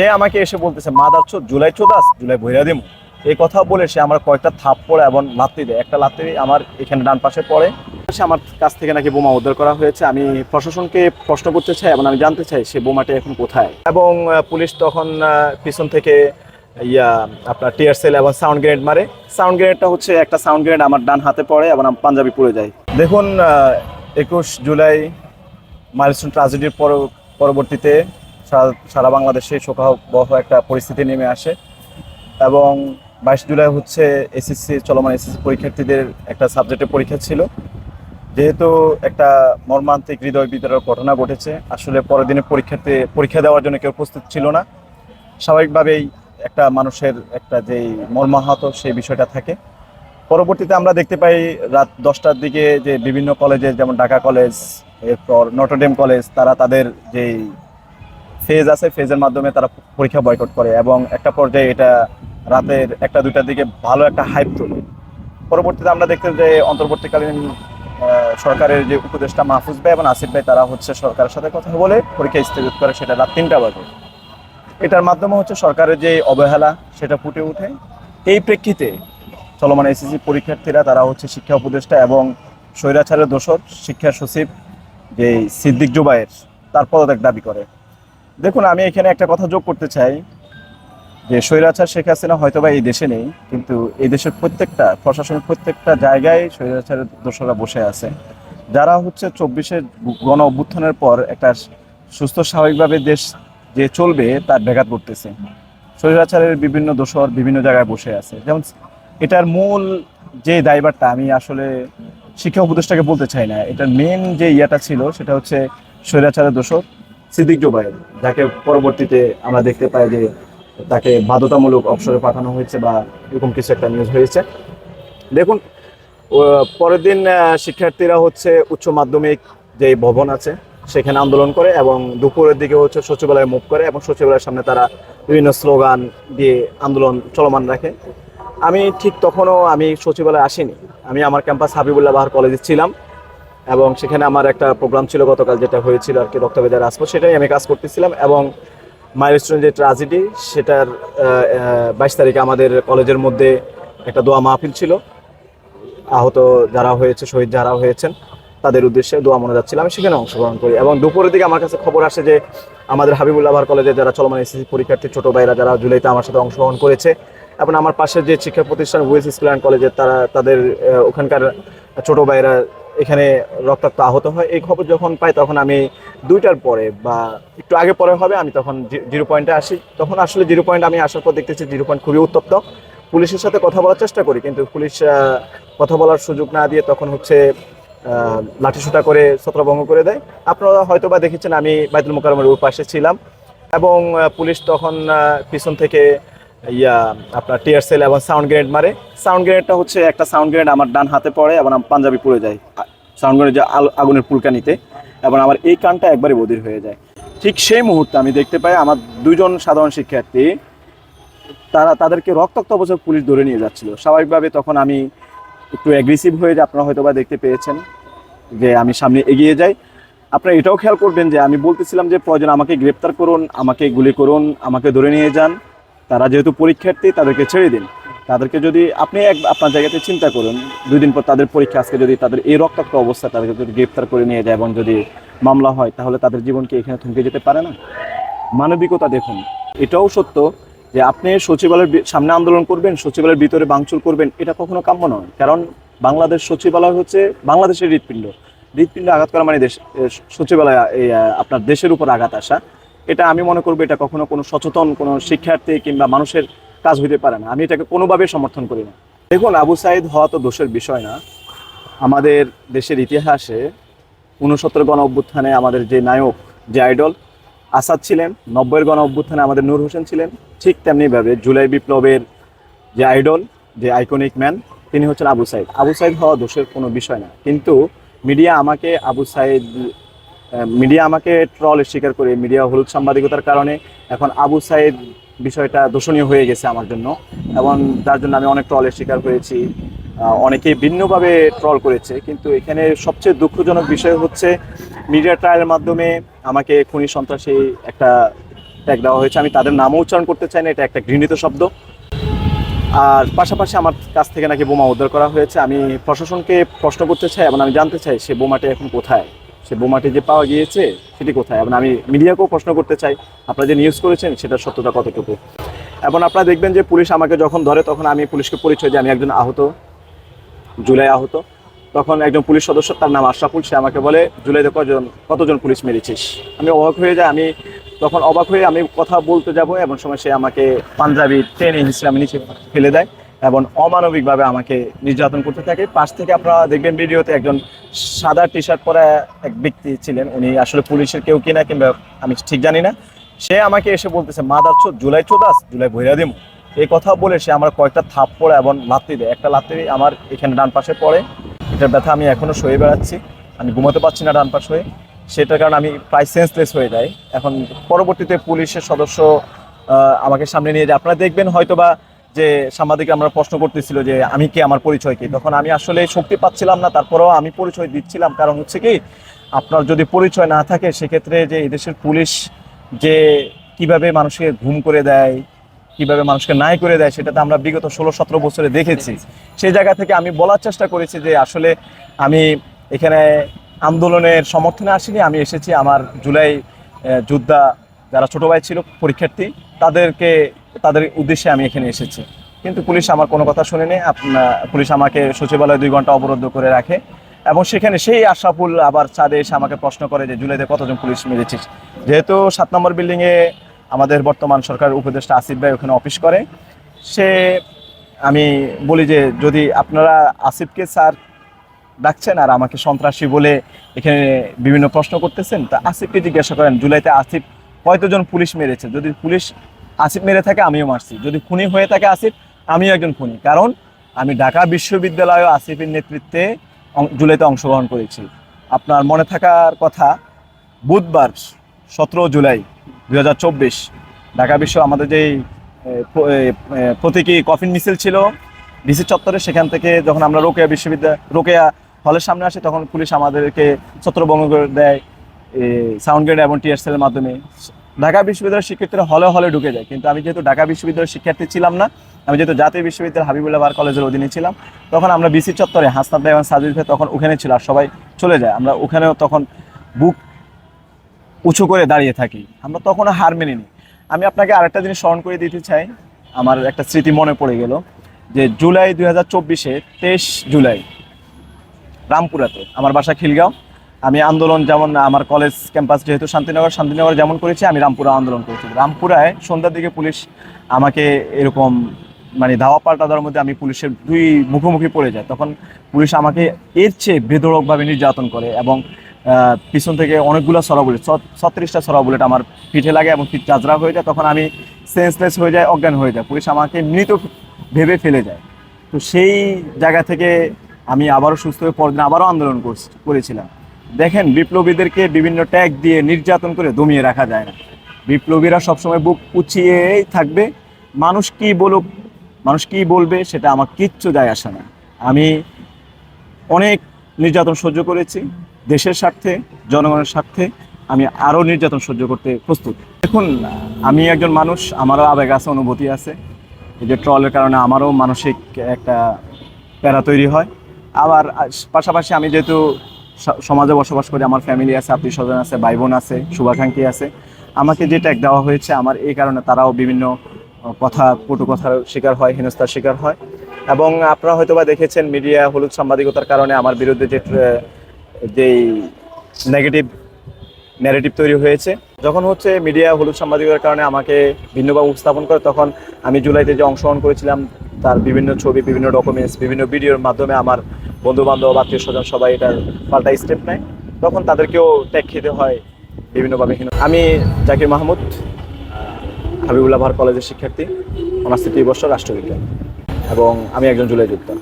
সে আমাকে এসে বলতেছে মাদার চোদ, জুলাই চোদাস জুলাই ভৈরা দিমু। এই কথা বলে সে আমার কয়েকটা থাপ পড়ে এবং লাত্তি দেয়। একটা লাত্তি আমার এখানে ডান পাশে পড়ে। সে আমার কাছ থেকে নাকি বোমা উদ্ধার করা হয়েছে। আমি প্রশাসনকে প্রশ্ন করতে চাই এবং আমি জানতে চাই সে বোমাটা এখন কোথায়। এবং পুলিশ তখন পিছন থেকে, ইয়া, আপনার টিয়ার সেল এবং সাউন্ড গ্রেনেড মারে। সাউন্ড গ্রেনেডটা হচ্ছে একটা সাউন্ড গ্রেনেড আমার ডান হাতে পড়ে এবং আমার পাঞ্জাবি পড়ে যায় দেখুন একুশ জুলাই মাইলস্টোন ট্রাজেডির পর পরবর্তীতে সারা বাংলাদেশে শোকাবহ একটা পরিস্থিতি নেমে আসে। এবং বাইশ জুলাই হচ্ছে এসএসসি চলমান এসএসসি পরীক্ষার্থীদের একটা সাবজেক্টের পরীক্ষা ছিল। যেহেতু একটা মর্মান্তিক হৃদয় বিদারক ঘটনা ঘটেছে, আসলে পরের দিনে পরীক্ষাতে পরীক্ষা দেওয়ার জন্য কেউ প্রস্তুত ছিল না। স্বাভাবিকভাবেই একটা মানুষের একটা যেই মর্মাহত সেই বিষয়টা থাকে। পরবর্তীতে আমরা দেখতে পাই রাত দশটার দিকে যে বিভিন্ন কলেজে যেমন ঢাকা কলেজ এরপর নটরডেম কলেজ তারা তাদের যেই ফেজ আছে, ফেজের মাধ্যমে তারা পরীক্ষা বয়কট করে এবং একটা পর্যায়ে এটা রাতের একটা, দুইটার দিকে ভালো একটা হাইপ তোলে। পরবর্তীতে আমরা দেখতে যে অন্তর্বর্তীকালীন সরকারের যে উপদেষ্টা মাহফুজ ভাই এবং আসিফ ভাই, তারা হচ্ছে সরকারের সাথে কথা বলে পরীক্ষা স্থগিত করে সেটা রাত তিনটা বাজে। এটার মাধ্যমে হচ্ছে সরকারের যে অবহেলা, সেটা ফুটে ওঠে। এই প্রেক্ষিতে চলমান এসএসসি পরীক্ষার্থীরা, তারা হচ্ছে শিক্ষা উপদেষ্টা এবং স্বৈরাচারের দোষর শিক্ষা সচিব যে সিদ্দিক জুবাইয়ের তার পদত্যাগ দাবি করে। দেখুন, আমি এখানে একটা কথা যোগ করতে চাই যে স্বৈরাচার শেখ হাসিনা হয়তো বা এই দেশে নেই, কিন্তু এই দেশের প্রত্যেকটা, প্রশাসনের প্রত্যেকটা জায়গায় স্বৈরাচারের দোষরা বসে আছে। যারা হচ্ছে চব্বিশে গণ অভ্যুত্থানের পর একটা সুস্থ স্বাভাবিকভাবে দেশ যে চলবে, তার ব্যাঘাত করতেছে স্বৈরাচারের বিভিন্ন দোষর বিভিন্ন জায়গায় বসে আছে। যেমন এটার মূল যে দায়ভারটা, আমি আসলে শিক্ষা উপদেষ্টাকে বলতে চাই না, এটার মেন যে ইয়াটা ছিল, সেটা হচ্ছে স্বৈরাচারের দোষর। সিদ্দিক জোবাইর যাকে পরবর্তীতে আমরা দেখতে পাই যে তাকে বাধ্যতামূলক অবসরে পাঠানো হয়েছে বা এরকম কিছু একটা নিউজ হয়েছে। দেখুন পরের দিন শিক্ষার্থীরা হচ্ছে উচ্চ মাধ্যমিক যে ভবন আছে, সেখানে আন্দোলন করে এবং দুপুরের দিকে হচ্ছে সচিবালয়ে মুভ করে এবং সচিবালয়ের সামনে তারা বিভিন্ন স্লোগান দিয়ে আন্দোলন চলমান রাখে। আমি ঠিক তখনও আমি সচিবালয়ে আসিনি। আমি আমার ক্যাম্পাস হাবিবুল্লাহ বাহার কলেজে ছিলাম। এবং সেখানে আমার একটা প্রোগ্রাম ছিল গতকাল যেটা হয়েছিল আর কি রক্তবেদের রাজপথ সেটাই আমি কাজ করতেছিলাম এবং মাইলস্টোন যে ট্রাজেডি সেটার বাইশ তারিখে আমাদের কলেজের মধ্যে একটা দোয়া মাহফিল ছিল। আহত যারা হয়েছে, শহীদ যারা হয়েছেন, তাদের উদ্দেশ্যে দোয়া মনে যাচ্ছিল। আমি সেখানে অংশগ্রহণ করি এবং দুপুরের দিকে আমার কাছে খবর আসে যে আমাদের হাবিবুল্লাহ ভার কলেজে যারা চলমান এসএসসি পরীক্ষার্থী, ছোট ভাইরা যারা জুলাইতে আমার সাথে অংশগ্রহণ করেছে, এবং আমার পাশের যে শিক্ষা প্রতিষ্ঠান উইলস স্কুল অ্যান্ড কলেজে তারা, তাদের ওখানকার ছোট ভাইরা এখানে রক্তাক্ত আহত হয়। এই খবর যখন পাই তখন আমি দুইটার পরে বা একটু আগে পরে হবে, আমি তখন জিরো পয়েন্টে আসি। তখন আসলে জিরো পয়েন্ট আমি আসার পর দেখতেছি জিরো পয়েন্ট খুবই উত্তপ্ত। পুলিশের সাথে কথা বলার চেষ্টা করি, কিন্তু পুলিশ কথা বলার সুযোগ না দিয়ে তখন হচ্ছে লাঠিসোঁটা করে ছত্রভঙ্গ করে দেয়। আপনারা হয়তো বা দেখেছেন আমি বাইতুল মোকারমের ওই পাশে ছিলাম এবং পুলিশ তখন পিছন থেকে ইয়া, আপনার টিয়ার সেল এবং সাউন্ড গ্রেনেড মারে। সাউন্ড গ্রেনেডটা হচ্ছে একটা সাউন্ড গ্রেনেড আমার ডান হাতে পড়ে এবং পাঞ্জাবি পড়ে যায় সাউন্ড গ্রেনেড যে আগুনের পুলকানিতে এবং আমার এই কানটা একবারে বদির হয়ে যায়। ঠিক সেই মুহূর্তে আমি দেখতে পাই আমার দুজন সাধারণ শিক্ষার্থী, তারা তাদেরকে রক্তাক্ত অবস্থায় পুলিশ ধরে নিয়ে যাচ্ছিল। স্বাভাবিকভাবে তখন আমি একটু অ্যাগ্রেসিভ হয়ে যে আপনারা হয়তো বা দেখতে পেয়েছেন যে আমি সামনে এগিয়ে যাই। আপনারা এটাও খেয়াল করবেন যে আমি বলতেছিলাম যে, প্রয়োজন আমাকে গ্রেপ্তার করুন, আমাকে গুলি করুন, আমাকে ধরে নিয়ে যান। তারা যেহেতু পরীক্ষার্থী, তাদেরকে ছেড়ে দিন। তাদেরকে যদি আপনি এক আপনার জায়গাতে চিন্তা করুন, দুই দিন পর তাদের পরীক্ষা, আজকে যদি তাদের এই রক্তাক্ত অবস্থা তাদেরকে যদি গ্রেপ্তার করে নিয়ে যায় এবং যদি মামলা হয়, তাহলে তাদের জীবনকে এখানে থমকে যেতে পারে না? মানবিকতা দেখুন, এটাও সত্য যে আপনি সচিবালয়ের সামনে আন্দোলন করবেন, সচিবালয়ের ভিতরে ভাঙচুর করবেন, এটা কখনো কাম্য নয়। কারণ বাংলাদেশ সচিবালয় হচ্ছে বাংলাদেশের হৃৎপিণ্ড। হৃৎপিণ্ড আঘাত করা মানে দেশ সচিবালয় আপনার দেশের উপর আঘাত আসা। এটা আমি মনে করব এটা কখনো কোনো সচেতন কোনো শিক্ষার্থী কিংবা মানুষের কাজ হইতে পারে না। আমি এটাকে কোনোভাবে সমর্থন করি না। দেখুন, আবু সাইদ হওয়া তো দোষের বিষয় না। আমাদের দেশের ইতিহাসে ঊনসত্তর গণ অভ্যুত্থানে আমাদের যে নায়ক, যে আইডল, আসাদ ছিলেন। নব্বইয়ের গণ অভ্যুত্থানে আমাদের নূর হোসেন ছিলেন। ঠিক তেমনিভাবে জুলাই বিপ্লবের যে আইডল, যে আইকনিক ম্যান তিনি হচ্ছেন আবু সাইদ। আবু সাইদ হওয়া দোষের কোনো বিষয় না। কিন্তু মিডিয়া আমাকে, আবু সাইদ মিডিয়া আমাকে ট্রলের শিকার করে। মিডিয়া হলুদ সাংবাদিকতার কারণে এখন আবু সাইদ বিষয়টা দূষণীয় হয়ে গেছে আমার জন্য। এবং যার জন্য আমি অনেক ট্রলের শিকার হয়েছি। অনেকে ভিন্নভাবে ট্রল করেছে, কিন্তু এখানে সবচেয়ে দুঃখজনক বিষয় হচ্ছে মিডিয়া ট্রায়ালের মাধ্যমে আমাকে খুনি সন্ত্রাসী একটা ট্যাগ দেওয়া হয়েছে। আমি তাদের নামও উচ্চারণ করতে চাই না, এটা একটা ঘৃণিত শব্দ। আর পাশাপাশি আমার কাছ থেকে নাকি বোমা উদ্ধার করা হয়েছে। আমি প্রশাসনকে প্রশ্ন করতে চাই এবং আমি জানতে চাই সে বোমাটি এখন কোথায়। সে বোমাটি যে পাওয়া গিয়েছে, সেটি কোথায়? এবং আমি মিডিয়াকেও প্রশ্ন করতে চাই, আপনারা যে নিউজ করেছেন সেটার সত্যতা কতটুকু? এবং আপনারা দেখবেন যে পুলিশ আমাকে যখন ধরে, তখন আমি পুলিশকে পরিচয় দিই, আমি একজন আহত, জুলাই আহত। তখন একজন পুলিশ সদস্য, তার নাম আশরাফুল, সে আমাকে বলে জুলাইতে কজন, কতজন পুলিশ মেরেছিস? আমি অবাক হয়ে যাই, আমি তখন অবাক হয়ে আমি কথা বলতে যাব, এবং সময় সে আমাকে পাঞ্জাবি ট্রেনে হিসেবে আমি নিচে ফেলে দেয়। এবং অমানবিকভাবে আমাকে নির্যাতন করতে থাকে। পাশ থেকে আপনারা দেখবেন ভিডিওতে একজন সাদা টি শার্ট পরা এক ব্যক্তি ছিলেন। উনি আসলে পুলিশের কেউ কিনা কিংবা আমি ঠিক জানি না। সে আমাকে এসে বলতেছে, মাদার চোদ, জুলাই চোদাস জুলাই ভৈরা দিমু। এই কথা বলে সে আমার কয়েকটা থাপ পড়ে এবং লাত্তি দেয়। একটা লাত্তি আমার এখানে ডান পাশে পড়ে। এটার ব্যথা আমি এখনও সয়ে বেড়াচ্ছি। আমি ঘুমাতে পারছি না ডান পাশ। হয়ে সেটার কারণে আমি প্রায় সেন্সলেস হয়ে যাই। এখন পরবর্তীতে পুলিশের সদস্য আমাকে সামনে নিয়ে যায়। আপনারা দেখবেন হয়তোবা যে সাংবাদিক আমরা প্রশ্ন করতেছিল যে আমি কে, আমার পরিচয় কি? তখন আমি আসলে শক্তি পাচ্ছিলাম না, তারপরেও আমি পরিচয় দিচ্ছিলাম। কারণ হচ্ছে কি, আপনার যদি পরিচয় না থাকে, সেক্ষেত্রে যে এদেশের পুলিশ যে কীভাবে মানুষকে ঘুম করে দেয়, কীভাবে মানুষকে নাই করে দেয়, সেটা তো আমরা বিগত ষোলো, সতেরো বছরে দেখেছি। সেই জায়গা থেকে আমি বলার চেষ্টা করেছি যে আসলে আমি এখানে আন্দোলনের সমর্থনে আসিনি। আমি এসেছি আমার জুলাই যোদ্ধা যারা ছোটো ভাই ছিল, পরীক্ষার্থী, তাদেরকে তাদের উদ্দেশ্যে আমি এখানে এসেছি। কিন্তু পুলিশ আমার কোনো কথা শুনেনি। পুলিশ আমাকে সচিবালয়ে দুই ঘণ্টা অবরুদ্ধ করে রাখে এবং সেখানে সেই আশরাফুল আবার চাঁদে এসে আমাকে প্রশ্ন করে যে, জুলাইতে কতজন পুলিশ মেরেছিস? যেহেতু সাত নম্বর বিল্ডিংয়ে আমাদের বর্তমান সরকার উপদেষ্টা আসিফ ভাই ওখানে অফিস করে। সে, আমি বলি যে, যদি আপনারা আসিফকে স্যার ডাকছেন আর আমাকে সন্ত্রাসী বলে এখানে বিভিন্ন প্রশ্ন করতেছেন, তা আসিফকে জিজ্ঞাসা করেন, জুলাইতে আসিফ কয়তজন পুলিশ মেরেছে? যদি পুলিশ আসিফ মেরে থাকে, আমিও মারছি। যদি খুনি হয়ে থাকে আসিফ, আমিও একজন খুনি। কারণ আমি ঢাকা বিশ্ববিদ্যালয়ে আসিফের নেতৃত্বে জুলাইতে অংশগ্রহণ করেছি। আপনার মনে থাকার কথা, বুধবার সতেরো জুলাই দু হাজার চব্বিশ ঢাকা বিশ্ব আমাদের যেই প্রতীকী কফিন মিছিল ছিল, ডিসি চত্বরে সেখান থেকে যখন আমরা রোকেয়া বিশ্ববিদ্যালয় রোকেয়া হলের সামনে আসি, তখন পুলিশ আমাদেরকে ছত্রভঙ্গ করে দেয় সাউন্ড গ্রেড এবং টিএসএল মাধ্যমে। ঢাকা বিশ্ববিদ্যালয়ের শিক্ষার্থীরা হলে হলে ঢুকে যায়। কিন্তু আমি যেহেতু ঢাকা বিশ্ববিদ্যালয়ের শিক্ষার্থী ছিলাম না, আমি যেহেতু জাতীয় বিশ্ববিদ্যালয় হাবিবুল্লাহ বার কলেজের অধীনে ছিলাম, তখন আমরা বিসি চত্বরে হাসনাত ভাই এবং সাজিদ ভাই তখন ওখানে ছিল আর সবাই চলে যায়। আমরা ওখানেও তখন বুক উঁচু করে দাঁড়িয়ে থাকি। আমরা তখনও হার মেনে মেনিনি। আমি আপনাকে আরেকটা জিনিস স্মরণ করে দিতে চাই। আমার একটা স্মৃতি মনে পড়ে গেল যে জুলাই দুই হাজার চব্বিশে তেইশ জুলাই রামপুরাতে, আমার বাসা খিলগাঁও আমি আন্দোলন যেমন আমার কলেজ ক্যাম্পাস যেহেতু শান্তিনগর শান্তিনগর যেমন করেছি, আমি রামপুরা আন্দোলন করেছি। রামপুরায় সন্ধ্যার দিকে পুলিশ আমাকে এরকম মানে ধাওয়া পাল্টা দেওয়ার মধ্যে আমি পুলিশের দুই মুখোমুখি পড়ে যায় তখন পুলিশ আমাকে এর চেয়ে বেদরকভাবে নির্যাতন করে এবং পিছন থেকে অনেকগুলো সরা বুলেট ছত্রিশটা সরা বুলেট আমার পিঠে লাগে এবং পিঠ চাজরা হয়ে যায়। তখন আমি সেন্সলেস হয়ে যায় অজ্ঞান হয়ে যায় পুলিশ আমাকে মৃত ভেবে ফেলে যায়। তো সেই জায়গা থেকে আমি আবারও সুস্থ হয়ে পরের দিন আবারও আন্দোলন করছি- করেছিলাম। দেখেন, বিপ্লবীদেরকে বিভিন্ন ট্যাগ দিয়ে নির্যাতন করে দমিয়ে রাখা যায় না। বিপ্লবীরা সবসময় বুক উঁচিয়েই থাকবে। মানুষ কি বলুক, মানুষ কি বলবে, সেটা আমার কিচ্ছু যায় আসে না। আমি অনেক নির্যাতন সহ্য করেছি, দেশের স্বার্থে, জনগণের স্বার্থে। আমি আরও নির্যাতন সহ্য করতে প্রস্তুত। দেখুন, আমি একজন মানুষ, আমারও আবেগ আছে, অনুভূতি আছে। এই যে ট্রলের কারণে আমারও মানসিক একটা প্যারা তৈরি হয়। আবার পাশাপাশি আমি যেহেতু সমাজে বসবাস করি, আমার ফ্যামিলি আছে, আত্মীয় স্বজন আছে ভাই বোন আছে, শুভাকাঙ্ক্ষী আছে। আমাকে যে ট্যাগ দেওয়া হয়েছে, আমার এই কারণে তারাও বিভিন্ন কথা, কটু কথার শিকার হয়, হেনস্থার শিকার হয়। এবং আপনারা হয়তোবা দেখেছেন মিডিয়া হলুদ সাংবাদিকতার কারণে আমার বিরুদ্ধে যে যেই নেগেটিভ ন্যারেটিভ তৈরি হয়েছে, যখন হচ্ছে মিডিয়া হলুদ সাংবাদিকতার কারণে আমাকে ভিন্নভাবে উপস্থাপন করে, তখন আমি জুলাইতে যে অংশগ্রহণ করেছিলাম, তার বিভিন্ন ছবি, বিভিন্ন ডকুমেন্টস বিভিন্ন ভিডিওর মাধ্যমে আমার বন্ধু বান্ধব আত্মীয় স্বজন সবাই এটার পাল্টা স্টেপ নেয়। তখন তাদেরকেও ট্যাগ খেতে হয় বিভিন্নভাবে আমি জাকির মাহমুদ, হাবিবুল্লাহ কলেজের শিক্ষার্থী, অনার্স তৃতীয় বর্ষ রাষ্ট্রবিজ্ঞান। এবং আমি একজন জুলাই যোদ্ধা।